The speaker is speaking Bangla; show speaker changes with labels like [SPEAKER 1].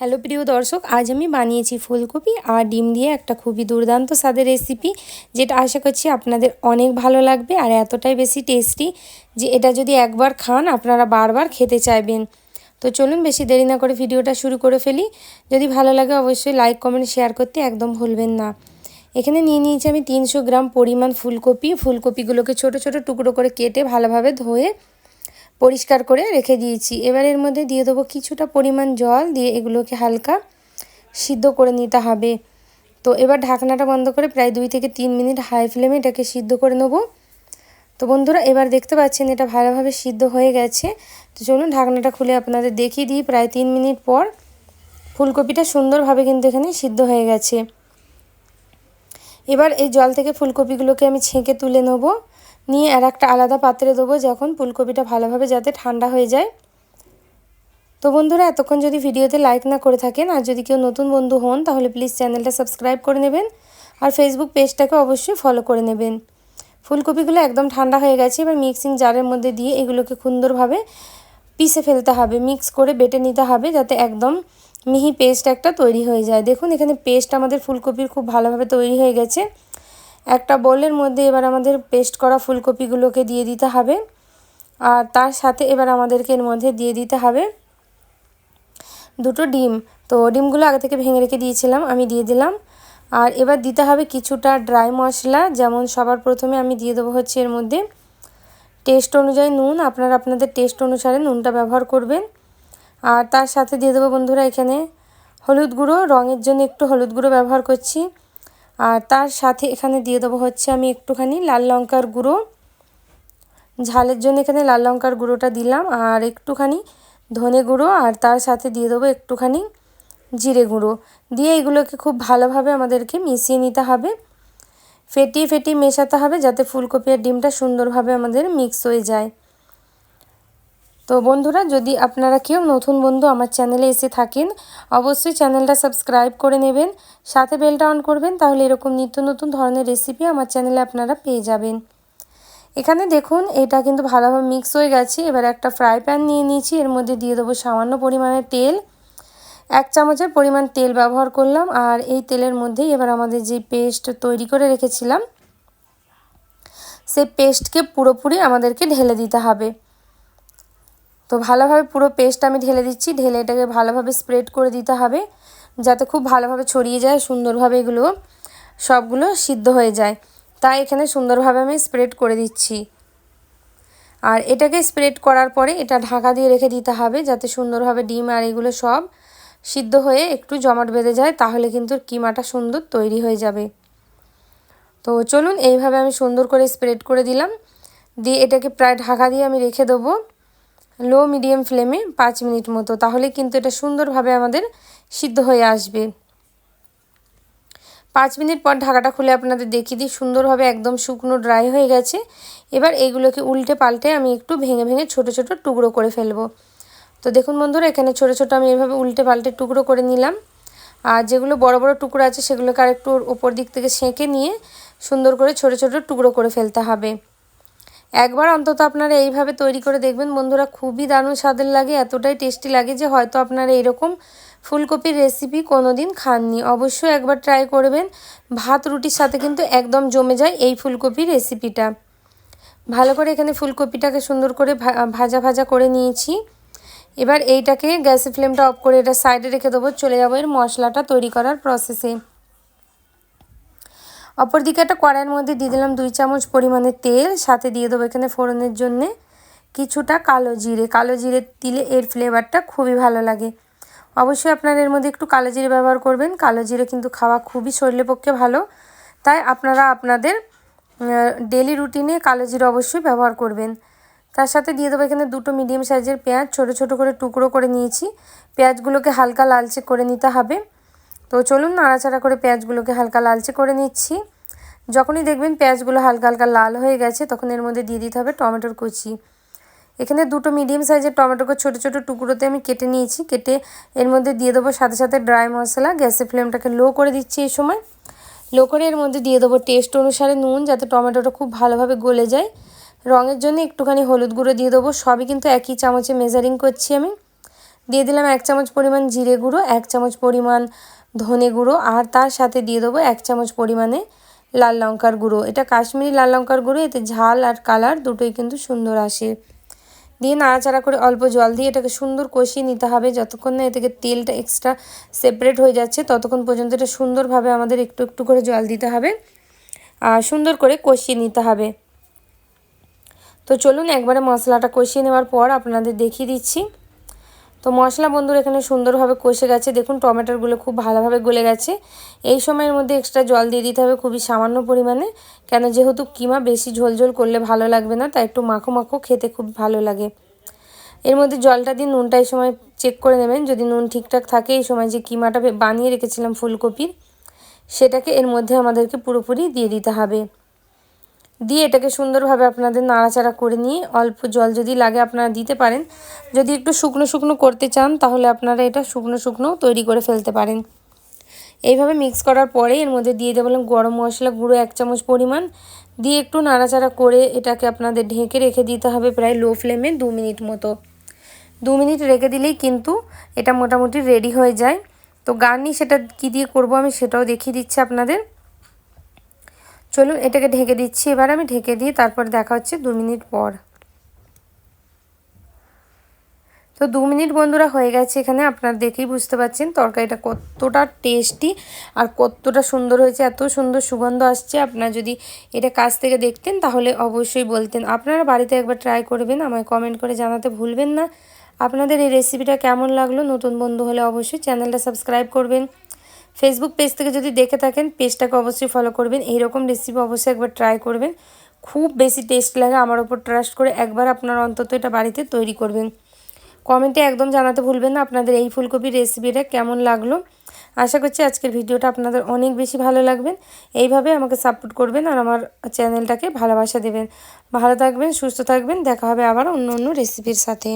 [SPEAKER 1] হ্যালো প্রিয় দর্শক, আজ আমি বানিয়েছি ফুলকপি আর ডিম দিয়ে একটা খুবই দুর্দান্ত স্বাদের রেসিপি যেটা আশা করছি আপনাদের অনেক ভালো লাগবে আর এতটাই বেশি টেস্টি যে এটা যদি একবার খান, আপনারা বারবার খেতে চাইবেন। তো চলুন বেশি দেরি না করে ভিডিওটা শুরু করে ফেলি। যদি ভালো লাগে অবশ্যই লাইক কমেন্ট শেয়ার করতে একদম ভুলবেন না। এখানে নিয়ে নিয়েছি আমি তিনশো গ্রাম পরিমাণ ফুলকপি। ফুলকপিগুলোকে ছোট ছোট টুকরো করে কেটে ভালোভাবে ধুয়ে পরিষ্কার করে রেখে দিয়েছি। এবার এর মধ্যে দিয়ে দেবো কিছুটা পরিমাণ জল, দিয়ে এগুলোকে হালকা সিদ্ধ করে নিতে হবে। তো এবার ঢাকনাটা বন্ধ করে প্রায় দুই থেকে তিন মিনিট হাই ফ্লেমে এটাকে সিদ্ধ করে নেব। তো বন্ধুরা, এবার দেখতে পাচ্ছেন এটা ভালোভাবে সিদ্ধ হয়ে গেছে। তো চলুন ঢাকনাটা খুলে আপনাদের দেখিয়ে দিই। প্রায় তিন মিনিট পর ফুলকপিটা সুন্দরভাবে কিন্তু এখানে সিদ্ধ হয়ে গেছে। এবার এই জল থেকে ফুলকপিগুলোকে আমি ছেঁকে তুলে নেব। নিয়ে আর একটা আলাদা পাত্রে দেবো যখন ফুলকপিটা ভালোভাবে যাতে ঠান্ডা হয়ে যায়। তো বন্ধুরা, এতক্ষণ যদি ভিডিওতে লাইক না করে থাকেন আর যদি কেউ নতুন বন্ধু হন, তাহলে প্লিজ চ্যানেলটা সাবস্ক্রাইব করে নেবেন আর ফেসবুক পেজটাকে অবশ্যই ফলো করে নেবেন। ফুলকপিগুলো একদম ঠান্ডা হয়ে গেছে, এবার মিক্সিং জারের মধ্যে দিয়ে এগুলোকে সুন্দরভাবে পিষে ফেলতে হবে মিক্স করে বেটে নিতে হবে যাতে একদম মিহি পেস্ট একটা তৈরি হয়ে যায়। দেখুন, এখানে পেস্ট আমাদের ফুলকপির খুব ভালোভাবে তৈরি হয়ে গেছে। একটা বোলের মধ্যে এবার আমাদের পেস্ট করা ফুলকপিগুলোকে দিয়ে দিতে হবে। আর তার সাথে এবার আমাদেরকে এর মধ্যে দিয়ে দিতে হবে দুটো ডিম। তো ডিমগুলো আগে থেকে ভেঙে রেখে দিয়েছিলাম, আমি দিয়ে দিলাম। আর এবার দিতে হবে কিছুটা ড্রাই মশলা, যেমন সবার প্রথমে আমি দিয়ে দেবো হচ্ছে এর মধ্যে টেস্ট অনুযায়ী নুন। আপনারা আপনাদের টেস্ট অনুসারে নুনটা ব্যবহার করবেন। আর তার সাথে দিয়ে দেবো বন্ধুরা এখানে হলুদ গুঁড়ো। রঙের জন্য একটু হলুদ গুঁড়ো ব্যবহার করছি। আর তার সাথে এখানে দিয়ে দেবো হচ্ছে আমি একটুখানি লাল লঙ্কার গুঁড়ো। ঝালের জন্য এখানে লাল লঙ্কার গুঁড়োটা দিলাম আর একটুখানি ধনে গুঁড়ো আর তার সাথে দিয়ে দেবো একটুখানি জিরে গুঁড়ো। দিয়ে এগুলোকে খুব ভালোভাবে আমাদেরকে মিশিয়ে নিতে হবে। ফেটিয়ে ফেটিয়ে মেশাতে হবে যাতে ফুলকপি আর ডিমটা সুন্দরভাবে আমাদের মিক্স হয়ে যায়। তো বন্ধুরা, যদি আপনারা কেউ নতুন বন্ধু আমার চ্যানেলে এসে থাকেন, অবশ্যই চ্যানেলটা সাবস্ক্রাইব করে নেবেন, সাথে বেলটা অন করবেন, তাহলে এরকম নিত্য নতুন ধরনের রেসিপি আমার চ্যানেলে আপনারা পেয়ে যাবেন। এখানে দেখুন, এটা কিন্তু ভালোভাবে মিক্স হয়ে গেছে। এবার একটা ফ্রাই প্যান নিয়ে নিয়েছি, এর মধ্যে দিয়ে দেবো সামান্য পরিমাণে তেল। এক চামচের পরিমাণ তেল ব্যবহার করলাম, আর এই তেলের মধ্যেই এবার আমাদের যে পেস্ট তৈরি করে রেখেছিলাম সেই পেস্টকে পুরোপুরি আমাদেরকে ঢেলে দিতে হবে। তো ভালোভাবে পুরো পেস্ট আমি ঢেলে দিচ্ছি। ঢেলে এটাকে ভালোভাবে স্প্রেড করে দিতে হবে, যাতে খুব ভালোভাবে ছড়িয়ে যায়, সুন্দরভাবে এগুলো সবগুলো সিদ্ধ হয়ে যায়। তাই এখানে সুন্দরভাবে আমি স্প্রেড করে দিচ্ছি। আর এটাকে স্প্রেড করার পরে এটা ঢাকা দিয়ে রেখে দিতে হবে, যাতে সুন্দরভাবে ডিম আর এগুলো সব সিদ্ধ হয়ে একটু জমাট বেঁধে যায়, তাহলে কিন্তু কিমাটা সুন্দর তৈরি হয়ে যাবে। তো চলুন, এইভাবে আমি সুন্দর করে স্প্রেড করে দিলাম। দিয়ে এটাকে প্রায় ঢাকা দিয়ে আমি রেখে দেবো। লো, মিডিয়াম ফ্লেমে পাঁচ মিনিট মতো, তাহলে কিন্তু এটা সুন্দরভাবে আমাদের সিদ্ধ হয়ে আসবে। পাঁচ মিনিট পর ঢাকাটা খুলে আপনাদের দেখিয়ে দিই, সুন্দরভাবে একদম শুকনো ড্রাই হয়ে গেছে। এবার এইগুলোকে উল্টে পাল্টে আমি একটু ভেঙে ভেঙে ছোট ছোট টুকরো করে ফেলব। তো দেখুন বন্ধুরা, এখানে ছোট ছোট আমি এভাবে উল্টে পাল্টে টুকরো করে নিলাম। আর যেগুলো বড় বড় টুকরো আছে, সেগুলোকে আর একটু ওপর দিক থেকে সেঁকে নিয়ে সুন্দর করে ছোট ছোট টুকরো করে ফেলতে হবে। একবার অন্তত আপনারা এইভাবে তৈরি করে দেখবেন। বন্ধুরা, খুবই দারুণ স্বাদের লাগে, এতটাই টেস্টি লাগে যে হয়তো আপনারা এরকম ফুলকপির রেসিপি কোনো দিন খাননি। অবশ্যই একবার ট্রাই করবেন। ভাত, রুটির সাথে কিন্তু একদম জমে যায় এই ফুলকপির রেসিপিটা ভালো করে এখানে ফুলকপিটাকে সুন্দর করে ভাজা ভাজা করে নিয়েছি। এবার এইটাকে গ্যাসের ফ্লেমটা অফ করে এটা সাইডে রেখে দেবো। চলে যাব এর মশলাটা তৈরি করার প্রসেসে অপরদিকে একটা কড়াইয়ের মধ্যে দিয়ে দিলাম দুই চামচ পরিমাণে তেল, সাথে দিয়ে দেবো এখানে ফোড়নের জন্যে কিছুটা কালো জিরে। কালো জিরে দিলে এর ফ্লেভারটা খুবই ভালো লাগে। অবশ্যই আপনারা এর মধ্যে একটু কালো জিরে ব্যবহার করবেন। কালো জিরে কিন্তু খাওয়া খুবই শরীরের পক্ষে ভালো। তাই আপনারা আপনাদের ডেলি রুটিনে কালো জিরে অবশ্যই ব্যবহার করবেন। তার সাথে দিয়ে দেবো এখানে দুটো মিডিয়াম সাইজের পেঁয়াজ, ছোট ছোট করে টুকরো করে নিয়েছি। পেঁয়াজগুলোকে হালকা লালচে করে নিতে হবে। তো চলুন নাড়াচাড়া করে পেঁয়াজগুলোকে হালকা লালচে করে নিচ্ছি। যখনই দেখবেন পেঁয়াজগুলো হালকা হালকা লাল হয়ে গেছে, তখন এর মধ্যে দিয়ে দিতে হবে টমেটোর কুচি। এখানে দুটো মিডিয়াম সাইজের টমেটোকে ছোটো ছোটো টুকরোতে আমি কেটে নিয়েছি। কেটে এর মধ্যে দিয়ে দেবো সাথে সাথে ড্রাই মশলা। গ্যাসের ফ্লেমটাকে লো করে দিচ্ছি এই সময়। লো করে এর মধ্যে দিয়ে দেবো টেস্ট অনুসারে নুন, যাতে টমেটোটা খুব ভালোভাবে গলে যায়। রঙের জন্য একটুখানি হলুদ গুঁড়ো দিয়ে দেবো। সবই কিন্তু একই চামচে মেজারিং করছি আমি। দিয়ে দিলাম এক চামচ পরিমাণ জিরে গুঁড়ো, এক চামচ পরিমাণ ধনে গুঁড়ো আর তার সাথে দিয়ে দেবো এক চামচ পরিমাণে লাল লঙ্কার গুঁড়ো। এটা কাশ্মীরি লাল লঙ্কার গুঁড়ো, এতে ঝাল আর কালার দুটোই কিন্তু সুন্দর আসে। দিয়ে নাড়াচাড়া করে অল্প জল দিয়ে এটাকে সুন্দর কষিয়ে নিতে হবে। যতক্ষণ না এ থেকে তেলটা এক্সট্রা সেপারেট হয়ে যাচ্ছে, ততক্ষণ পর্যন্ত এটা সুন্দরভাবে আমাদের একটু একটু করে জল দিতে হবে। আর সুন্দর করে কষিয়ে নিতে হবে। তো চলুন একবারে মশলাটা কষিয়ে নেওয়ার পর আপনাদের দেখিয়ে দিচ্ছি। তো মশলা বন্ধুর এখানে সুন্দরভাবে কষে গেছে। দেখুন টমেটোরগুলো খুব ভালোভাবে গলে গেছে। এই সময়ের মধ্যে এক্সট্রা জল দিয়ে দিতে হবে খুবই সামান্য পরিমাণে। কেন যেহেতু কিমা বেশি ঝোল ঝোল করলে ভালো লাগবে না, তাই একটু মাখো মাখো খেতে খুব ভালো লাগে। এর মধ্যে জলটা দিয়ে নুনটা এই সময় চেক করে নেবেন। যদি নুন ঠিকঠাক থাকে, এই সময় যে কিমাটা বানিয়ে রেখেছিলাম ফুলকপির, সেটাকে এর মধ্যে আমাদেরকে পুরোপুরি দিয়ে দিতে হবে। দিয়ে এটাকে সুন্দরভাবে আপনাদের নাড়াচাড়া করে নিয়ে অল্প জল যদি লাগে আপনারা দিতে পারেন। যদি একটু শুকনো শুকনো করতে চান তাহলে আপনারা এটা শুকনো শুকনো তৈরি করে ফেলতে পারেন। এইভাবে মিক্স করার পরে এর মধ্যে দিয়ে দেবো গরম মশলা গুঁড়ো এক চামচ পরিমাণ। দিয়ে একটু নাড়াচাড়া করে এটাকে আপনাদের ঢেকে রেখে দিতে হবে প্রায় লো ফ্লেমে দু মিনিট মতো। দু মিনিট রেখে দিলেই কিন্তু এটা মোটামুটি রেডি হয়ে যায়। তো গার্নি সেটা কী দিয়ে করব আমি সেটাও দেখিয়ে দিচ্ছি আপনাদের। চলুন এটাকে ঢেকে দিচ্ছি। এবার আমি ঢেকে দিয়ে তারপর দেখা হচ্ছে দু মিনিট পর। তো দু মিনিট বন্ধুরা হয়ে গেছে এখানে, আপনারা দেখেই বুঝতে পারছেন তরকারিটা কতটা টেস্টি আর কতটা সুন্দর হয়েছে, এত সুন্দর সুগন্ধ আসছে। আপনারা যদি এটা কাছ থেকে দেখতেন তাহলে অবশ্যই বলতেন। আপনারা বাড়িতে একবার ট্রাই করবেন, আমায় কমেন্ট করে জানাতে ভুলবেন না। আপনাদের এই রেসিপিটা কেমন লাগল, নতুন বন্ধু হলে অবশ্যই চ্যানেলটা সাবস্ক্রাইব করবেন। ফেসবুক পেজ থেকে যদি দেখে থাকেন পেজটাকে অবশ্যই ফলো করবেন। এইরকম রেসিপি অবশ্যই একবার ট্রাই করবেন। খুব বেশি টেস্ট লাগে আমার ওপর ট্রাস্ট করে একবার আপনার অন্তত এটা বাড়িতে তৈরি করবেন। কমেন্টে একদম জানাতে ভুলবেন না আপনাদের এই ফুলকপির রেসিপিটা কেমন লাগল। আশা করছি আজকের ভিডিওটা আপনাদের অনেক বেশি ভালো লাগবেন। এইভাবে আমাকে সাপোর্ট করবেন আর আমার চ্যানেলটাকে ভালোবাসা দেবেন। ভালো থাকবেন, সুস্থ থাকবেন। দেখা হবে আবার অন্য অন্য রেসিপির সাথে।